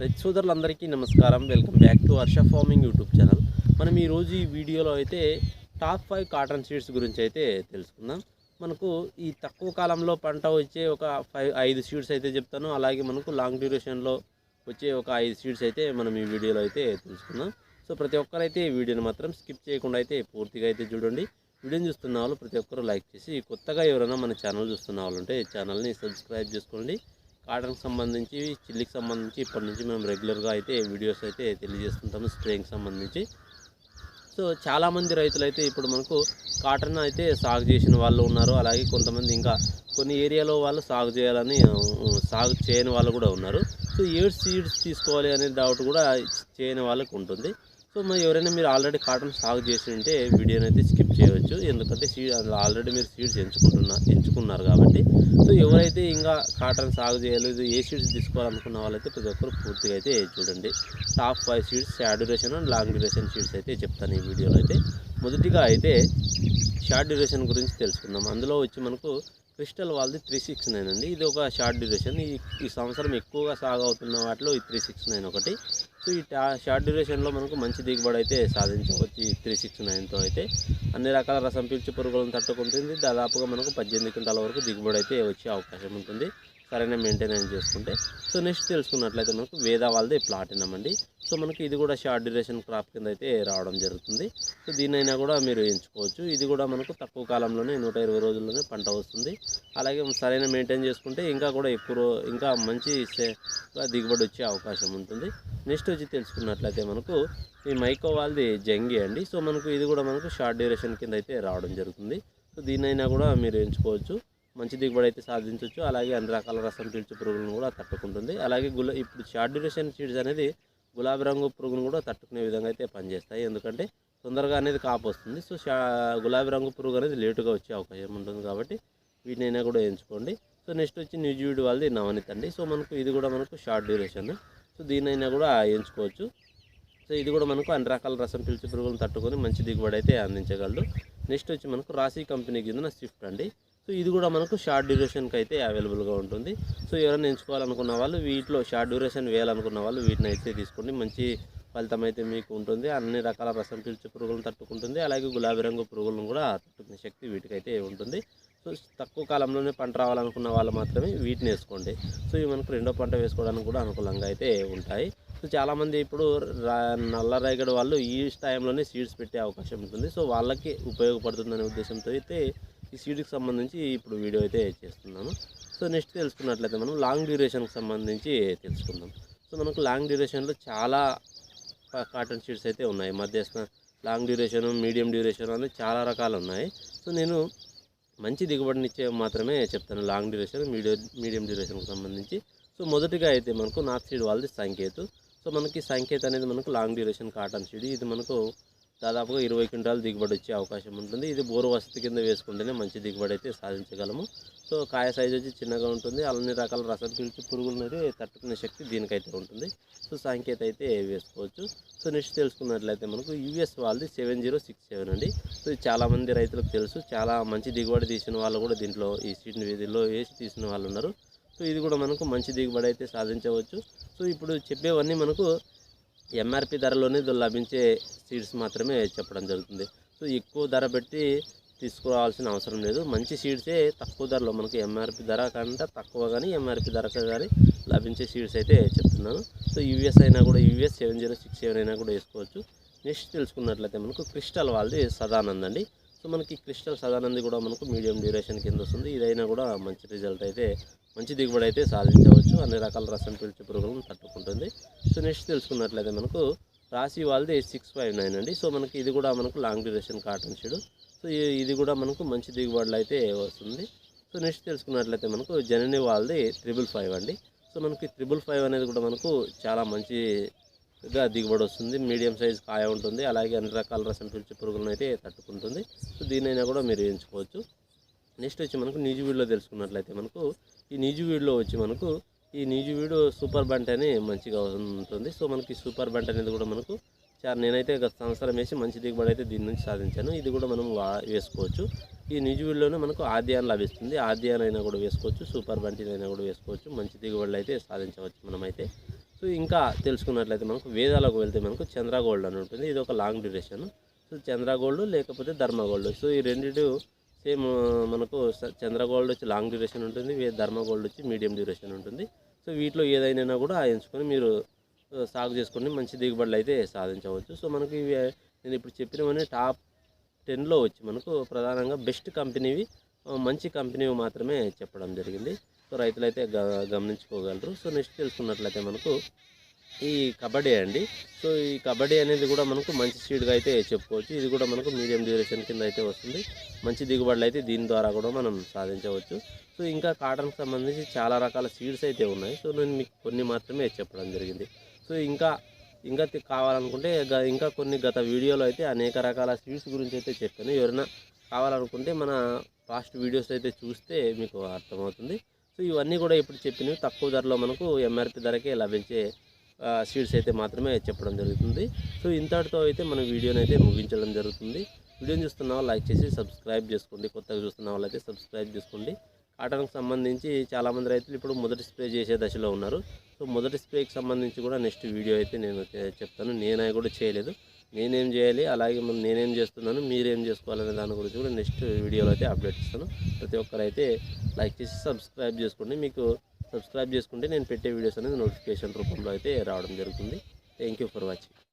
రైతు సోదరులందరికీ నమస్కారం. Welcome back to Harsha farming YouTube channel. మనం ఈరోజు ఈ వీడియోలో అయితే టాప్ ఫైవ్ కాటన్ సీడ్స్ గురించి అయితే తెలుసుకుందాం. మనకు ఈ తక్కువ కాలంలో పంట వచ్చే ఒక ఫైవ్ ఐదు సీడ్స్ అయితే చెప్తాను. అలాగే మనకు లాంగ్ డ్యూరేషన్లో వచ్చే ఒక ఐదు సీడ్స్ అయితే మనం ఈ వీడియోలో అయితే తెలుసుకుందాం. సో ప్రతి ఒక్కరైతే ఈ వీడియోని మాత్రం స్కిప్ చేయకుండా అయితే పూర్తిగా అయితే చూడండి. వీడియోని చూస్తున్న వాళ్ళు ప్రతి ఒక్కరు లైక్ చేసి కొత్తగా ఎవరైనా మన ఛానల్ చూస్తున్న వాళ్ళు ఉంటే ఛానల్ని సబ్స్క్రైబ్ చేసుకోండి. కాటన్కి సంబంధించి చిల్లికి సంబంధించి ఇప్పటి నుంచి మేము రెగ్యులర్గా అయితే వీడియోస్ అయితే తెలియజేస్తుంటాము స్ప్రేయింగ్ సంబంధించి. సో చాలామంది రైతులు అయితే ఇప్పుడు మనకు కాటన్ అయితే సాగు చేసిన వాళ్ళు ఉన్నారు. అలాగే కొంతమంది ఇంకా కొన్ని ఏరియాలో వాళ్ళు సాగు చేయాలని సాగు చేయని వాళ్ళు కూడా ఉన్నారు. సో ఏ సీడ్స్ తీసుకోవాలి అనే డౌట్ కూడా చేయని వాళ్ళకి ఉంటుంది. సో మరి ఎవరైనా మీరు ఆల్రెడీ కాటన్ సాగు చేసి ఉంటే వీడియోని అయితే స్కిప్ చేయవచ్చు ఎందుకంటే సీడ్ ఆల్రెడీ మీరు సీడ్స్ ఎంచుకుంటున్నారు ఎంచుకున్నారు కాబట్టి. సో ఎవరైతే ఇంకా కాటన్ సాగు చేయలేదు ఏ సీడ్స్ తీసుకోవాలనుకున్న వాళ్ళైతే ప్రతి ఒక్కరు పూర్తిగా అయితే చూడండి. Top five seeds short duration and long duration seeds అయితే చెప్తాను ఈ వీడియోలో అయితే. మొదటిగా అయితే షార్ట్ డ్యూరేషన్ గురించి తెలుసుకుందాం. అందులో వచ్చి మనకు క్రిస్టల్ వాళ్ళది త్రీ సిక్స్ నైన్ అండి. ఇది ఒక షార్ట్ డ్యూరేషన్ ఈ ఈ సంవత్సరం ఎక్కువగా సాగు అవుతున్న వాటిలో ఈ త్రీ సిక్స్ నైన్ ఒకటి. సో ఈ షార్ట్ డ్యూరేషన్లో మనకు మంచి దిగుబడి అయితే సాధించవచ్చు ఈ త్రీ సిక్స్ నైన్తో అయితే అన్ని రకాల రసం పీల్చి పురుగులను తట్టుకుంటుంది. దాదాపుగా మనకు పద్దెనిమిది క్వింటాల వరకు దిగుబడి అయితే వచ్చే అవకాశం ఉంటుంది. సరైన మెయింటెనెన్స్ చేసుకుంటే. సో నెక్స్ట్ తెలుసుకున్నట్లయితే మనకు వేదా వాళ్ళది ప్లాటినం అండి. సో మనకి ఇది కూడా షార్ట్ డ్యూరేషన్ క్రాప్ కింద అయితే రావడం జరుగుతుంది. సో దీనైనా కూడా మీరు ఎంచుకోవచ్చు. ఇది కూడా మనకు తక్కువ కాలంలోనే నూట ఇరవై రోజుల్లోనే పంట వస్తుంది. అలాగే సరైన మెయింటైన్ చేసుకుంటే ఇంకా కూడా ఎక్కువ ఇంకా మంచి దిగుబడి వచ్చే అవకాశం ఉంటుంది. నెక్స్ట్ వచ్చి తెలుసుకున్నట్లయితే మనకు ఈ మైకో వాళ్ళది జంగి అండి. సో మనకు ఇది కూడా మనకు షార్ట్ డ్యూరేషన్ కింద అయితే రావడం జరుగుతుంది. సో దీనైనా కూడా మీరు ఎంచుకోవచ్చు. మంచి దిగుబడి అయితే సాధించవచ్చు. అలాగే అన్ని రకాల రసం పీల్చే పురుగులను కూడా తట్టుకుంటుంది. అలాగే గుల ఇప్పుడు షార్ట్ డ్యూరేషన్ సీడ్స్ అనేది గులాబీ రంగు పురుగును కూడా తట్టుకునే విధంగా అయితే పనిచేస్తాయి. ఎందుకంటే తొందరగా అనేది కాపు వస్తుంది. సో షా గులాబీ రంగు పురుగు అనేది లేటుగా వచ్చే అవకాశం ఉంటుంది కాబట్టి వీటినైనా కూడా ఎంచుకోండి. సో నెక్స్ట్ వచ్చి న్యూజివీడ్ వాళ్ళది నవనీత్ అండి. సో మనకు ఇది కూడా మనకు షార్ట్ డ్యూరేషన్. సో దీనైనా కూడా ఎంచుకోవచ్చు సో ఇది కూడా మనకు అన్ని రకాల రసం పిలిచి పురుగులను తట్టుకొని మంచి దిగుబడి అయితే అందించగలడు నెక్స్ట్ వచ్చి మనకు రాశి కంపెనీ కింద స్విఫ్ట్ అండి. సో ఇది కూడా మనకు షార్ట్ డ్యూరేషన్కి అయితే అవైలబుల్గా ఉంటుంది. సో ఎవరైనా ఎంచుకోవాలనుకున్న వాళ్ళు వీటిలో షార్ట్ డ్యూరేషన్ వేయాలనుకున్న వాళ్ళు వీటిని అయితే తీసుకోండి. మంచి ఫలితం అయితే మీకు ఉంటుంది. అన్ని రకాల రసం పీల్చే పురుగులను తట్టుకుంటుంది. అలాగే గులాబీ రంగు పురుగులను కూడా తట్టుకునే శక్తి వీటికైతే ఉంటుంది. సో తక్కువ కాలంలోనే పంట రావాలనుకున్న వాళ్ళు మాత్రమే వీటిని వేసుకోండి. సో ఇవి మనకు రెండో పంట వేసుకోవడానికి కూడా అనుకూలంగా అయితే ఉంటాయి. సో చాలామంది ఇప్పుడు రా నల్ల రేగడి వాళ్ళు ఈ టైంలోనే సీడ్స్ పెట్టే అవకాశం ఉంటుంది. సో వాళ్ళకి ఉపయోగపడుతుందనే ఉద్దేశంతో అయితే ఈ సీడ్కి సంబంధించి ఇప్పుడు వీడియో అయితే చేస్తున్నాను. సో నెక్స్ట్ తెలుసుకున్నట్లయితే మనం లాంగ్ డ్యూరేషన్కి సంబంధించి తెలుసుకుందాం. సో మనకు లాంగ్ డ్యూరేషన్లో చాలా కాటన్ షీట్స్ అయితే ఉన్నాయి. మధ్యస్థ లాంగ్ డ్యూరేషన్ మీడియం డ్యూరేషన్ అనేది చాలా రకాలు ఉన్నాయి. సో నేను మంచి దిగుబడినిచ్చే మాత్రమే చెప్తాను. లాంగ్ డ్యూరేషన్ మీడియం మీడియం డ్యూరేషన్కి సంబంధించి. సో మొదటిగా అయితే మనకు నార్త్ సీడ్ వాళ్ళది సంకేత్ సో మనకి సంకేత్ అనేది మనకు లాంగ్ డ్యూరేషన్ కాటన్ సీడ్ ఇది మనకు దాదాపుగా ఇరవై క్వింటాలు దిగుబడి వచ్చే అవకాశం ఉంటుంది. ఇది బోరు వసతి కింద వేసుకుంటేనే మంచి దిగుబడి అయితే సాధించగలము. సో కాయ సైజ్ వచ్చి చిన్నగా ఉంటుంది. అన్ని రకాల రసం పీల్చి పురుగులను తట్టుకునే శక్తి దీనికైతే ఉంటుంది. సో సంకేత అయితే వేసుకోవచ్చు. సో నెక్స్ట్ తెలుసుకున్నట్లయితే మనకు యూఎస్ వాళ్ళది సెవెన్ జీరో సిక్స్ సెవెన్ అండి. సో చాలామంది రైతులకు తెలుసు. చాలా మంచి దిగుబడి తీసిన వాళ్ళు కూడా దీంట్లో ఈ సీడ్ని వీధిలో వేసి తీసిన వాళ్ళు ఉన్నారు. సో ఇది కూడా మనకు మంచి దిగుబడి అయితే సాధించవచ్చు. సో ఇప్పుడు చెప్పేవన్నీ మనకు ఎంఆర్పి ధరలోనే లభించే సీడ్స్ మాత్రమే చెప్పడం జరుగుతుంది. సో ఎక్కువ ధర పెట్టి తీసుకురావాల్సిన అవసరం లేదు. మంచి సీడ్సే తక్కువ ధరలో మనకి ఎంఆర్పి ధర కంటే తక్కువ కానీ ఎంఆర్పి ధర కానీ లభించే సీడ్స్ అయితే చెప్తున్నాను. సో యూఎస్ అయినా కూడా US seven zero six seven అయినా కూడా వేసుకోవచ్చు. నెక్స్ట్ తెలుసుకున్నట్లయితే మనకు క్రిస్టల్ వాళ్ళది సదానంద్ అండి. సో మనకి క్రిస్టల్ సదానంది కూడా మనకు మీడియం డ్యూరేషన్ కింద వస్తుంది. ఇదైనా కూడా మంచి రిజల్ట్ అయితే మంచి దిగుబడి అయితే సాధించవచ్చు. అన్ని రకాల రసం పిలిచే పురుగులను తట్టుకుంటుంది. సో నెక్స్ట్ తెలుసుకున్నట్లయితే మనకు రాశి వాళ్ళది సిక్స్ ఫైవ్ నైన్ అండి. సో మనకి ఇది కూడా మనకు long duration cotton seed so ఇది కూడా మనకు మంచి దిగుబడులు అయితే వస్తుంది. సో నెక్స్ట్ తెలుసుకున్నట్లయితే మనకు జనని వాళ్ళది త్రిబుల్ ఫైవ్ అండి. సో మనకి త్రిబుల్ ఫైవ్ అనేది కూడా మనకు చాలా మంచిగా దిగుబడి వస్తుంది. మీడియం సైజ్ కాయ ఉంటుంది. అలాగే అన్ని రకాల రసం పిలిచే పురుగులను అయితే తట్టుకుంటుంది. సో దీనైనా కూడా మీరు ఎంచుకోవచ్చు. నెక్స్ట్ వచ్చి మనకు నీజువీడ్లో తెలుసుకున్నట్లయితే మనకు ఈ నీజువీడ్లో వచ్చి మనకు ఈ నీజువీడు సూపర్ బంట్ అని మంచిగా ఉంటుంది. సో మనకి సూపర్ బంట్ అనేది కూడా మనకు చాలా నేనైతే గత సంవత్సరం వేసి మంచి దిగుబడి అయితే దీని నుంచి సాధించాను. ఇది కూడా మనం వా వేసుకోవచ్చు. ఈ నిజువీల్లోనే మనకు ఆద్యాన్ లభిస్తుంది. ఆద్యాన్ అయినా కూడా వేసుకోవచ్చు. సూపర్ బంటిన్ అయినా కూడా వేసుకోవచ్చు. మంచి దిగుబడులు అయితే సాధించవచ్చు మనమైతే. సో ఇంకా తెలుసుకున్నట్లయితే మనకు వేదాలకు వెళ్తే మనకు చంద్రా గోల్డ్ అని ఉంటుంది. ఇది ఒక long duration. So Chandra gold లేకపోతే ధర్మ గోల్డ్. సో ఈ రెండింటి సేమ్ మనకు చంద్ర గోల్డ్ వచ్చి లాంగ్ డ్యూరేషన్ ఉంటుంది వే- ధర్మ గోల్డ్ వచ్చి మీడియం డ్యూరేషన్ ఉంటుంది. సో వీటిలో ఏదైనా కూడా ఎంచుకొని మీరు సాగు చేసుకొని మంచి దిగుబడులు అయితే సాధించవచ్చు. సో మనకి ఇవి నేను ఇప్పుడు చెప్పినవన్నీ టాప్ టెన్లో వచ్చి మనకు ప్రధానంగా బెస్ట్ కంపెనీవి మంచి కంపెనీవి మాత్రమే చెప్పడం జరిగింది. సో రైతులైతే గ గమనించుకోగలరు. సో నెక్స్ట్ తెలుసుకున్నట్లయితే మనకు ఈ కబడ్డీ అండి. సో ఈ కబడ్డీ అనేది కూడా మనకు మంచి సీడ్గా అయితే చెప్పుకోవచ్చు. ఇది కూడా మనకు మీడియం డ్యూరేషన్ కింద అయితే వస్తుంది. మంచి దిగుబడులు అయితే దీని ద్వారా కూడా మనం సాధించవచ్చు. సో ఇంకా కాటన్కి సంబంధించి చాలా రకాల సీడ్స్ అయితే ఉన్నాయి. సో నేను మీకు కొన్ని మాత్రమే చెప్పడం జరిగింది. సో ఇంకా ఇంకా కావాలనుకుంటే గ- ఇంకా కొన్ని గత వీడియోలో అయితే అనేక రకాల సీడ్స్ గురించి అయితే చెప్పాను. ఎవరైనా కావాలనుకుంటే మన పాస్ట్ వీడియోస్ అయితే చూస్తే మీకు అర్థమవుతుంది. సో ఇవన్నీ కూడా ఇప్పుడు చెప్పినవి తక్కువ ధరలో మనకు ఎంఆర్పి ధరకే లభించే సీడ్స్ అయితే మాత్రమే చెప్పడం జరుగుతుంది. సో ఇంతటితో అయితే మనం వీడియోని అయితే ముగించడం జరుగుతుంది. వీడియోని చూస్తున్న వాళ్ళు లైక్ చేసి సబ్స్క్రైబ్ చేసుకోండి. కొత్తగా చూస్తున్న వాళ్ళైతే సబ్స్క్రైబ్ చేసుకోండి. కాటన్కి సంబంధించి చాలామంది రైతులు ఇప్పుడు మొదటి స్ప్రే చేసే దశలో ఉన్నారు. సో మొదటి స్ప్రేకి సంబంధించి కూడా నెక్స్ట్ వీడియో అయితే నేను చెప్తాను. నేను కూడా చేయలేదు. నేనేం చేయాలి? అలాగే మనం నేనేం చేస్తున్నాను? మీరేం చేసుకోవాలనే దాని గురించి కూడా నెక్స్ట్ వీడియోలో అయితే అప్డేట్ ఇస్తాను. ప్రతి ఒక్కరైతే లైక్ చేసి సబ్స్క్రైబ్ చేసుకోండి. మీకు సబ్స్క్రైబ్ చేసుకుంటే నేను పెట్టే వీడియోస్ అనేది నోటిఫికేషన్ రూపంలో అయితే రావడం జరుగుతుంది. Thank you for watching